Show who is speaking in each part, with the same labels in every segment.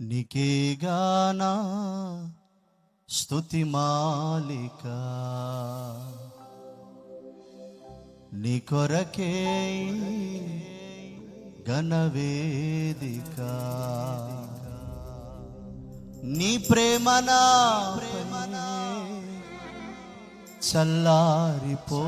Speaker 1: నీకేగానా స్తుతి మాలిక. నీ కొరకే గణవేదిక నీ ప్రేమనా ప్రేమనా చల్లారిపో.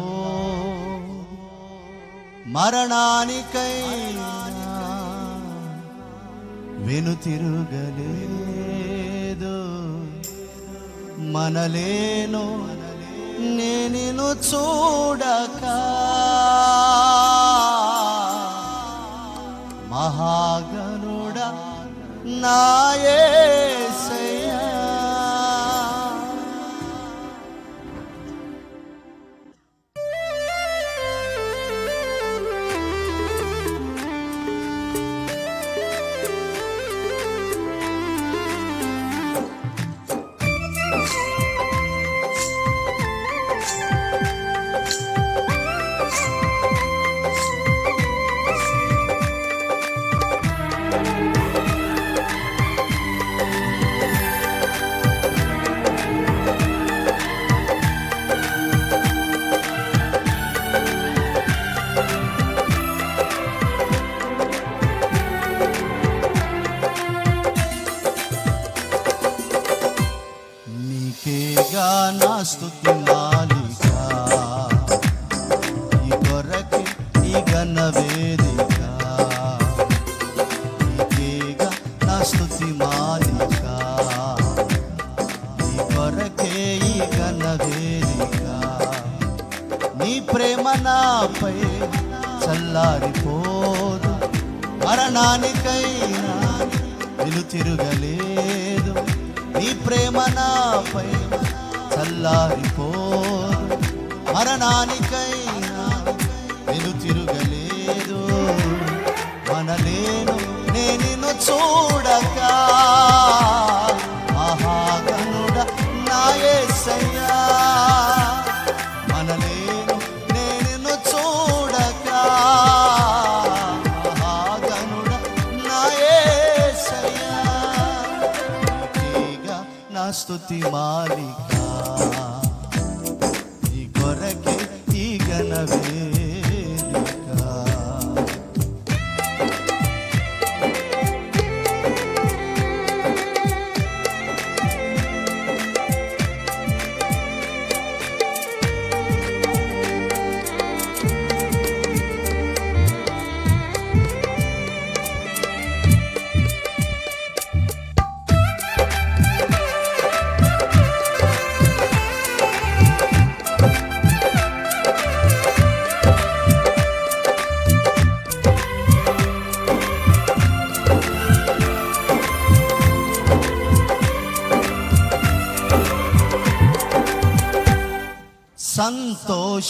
Speaker 1: వెను తిరుగలేదు. మనలేను నేను చూడక. స్తుతి మాలిక ఈ కొరకి ఈ గన్న వేదిక. నీకేగా నా స్తుతి మాలిక. ఈ కొరకే ఈ గన్న వేదిక. నీ ప్రేమ నాపై చల్లారిపోదు. మరణానికైనా నిలు తిరగలేదు నీ ప్రేమ నాపై చల్లారిపో మరణానికైనా నేను తిరగలేదు. మనలేను నేను చూడక. స్తుతి మాలిక. ఈ కొరకే ఈ గణవే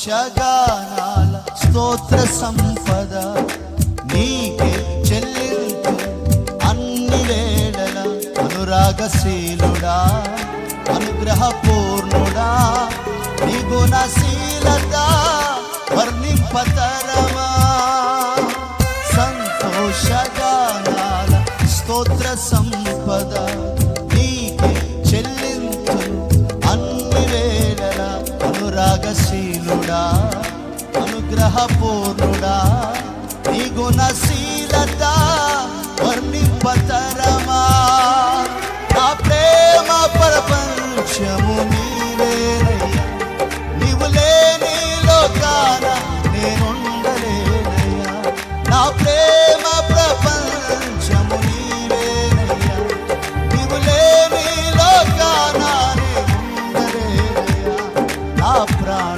Speaker 1: సంతోషగానాల స్తోత్ర సంపద నీకే చెల్లింపు అన్ని వేళల అనురాగశీలుడా అనుగ్రహపూర్ణుడా నిగుణశీలత వర్ణింపతరమా. సంతోషగానాల స్తోత్ర సంపద అనుగ్రహపూర్ణుడా నీ గుణశీలత వర్ణింపతరమా. నా ప్రేమ ప్రపంచము నీవేనయ్యా నీవు లేని లోకాన నేనుండలేనయ్యా. నా ప్రేమ ప్రపంచము నీవేనయ్యా నీవు లేని లోకాన నేనుండలేనయ్యా. నా ప్రాణ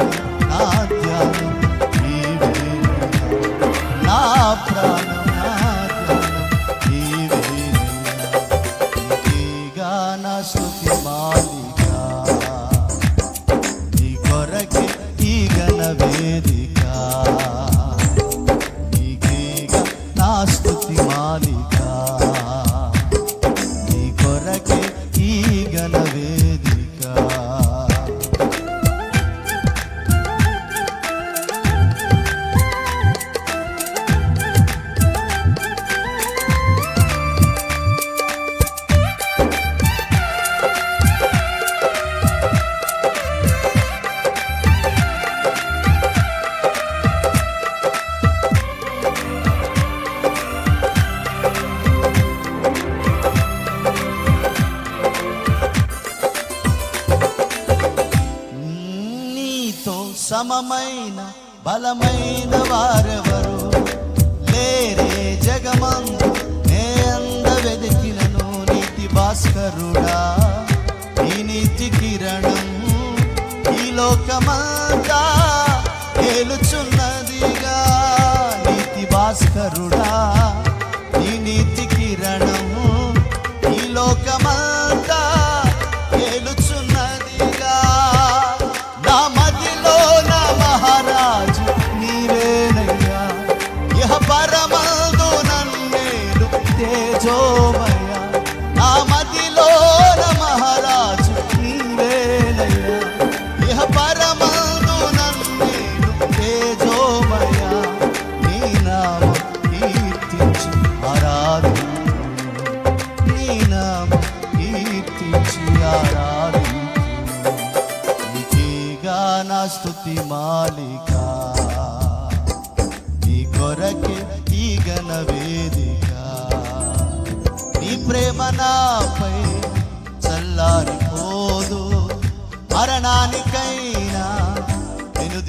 Speaker 1: సమమైన బలమైన వారెవరు? లేరే జగమందు నే అంద వెదికినను నీతి భాస్కరుడా. ఈ నీతి కిరణం ఈ లోకమంతా తేజోమయ నా మదిలో మహారాజు నీవేనయ్యా. ఇహ పరమందు నన్నేలు తేజోమయ నీ నామం కీర్తించి ఆరాధన నీ నామం నీకేగా నా మాలిక నీ కొరకే ఈ గణ వేదిక ప్రేమ నాపై చల్లారిపోదు. మరణానికైనా నేను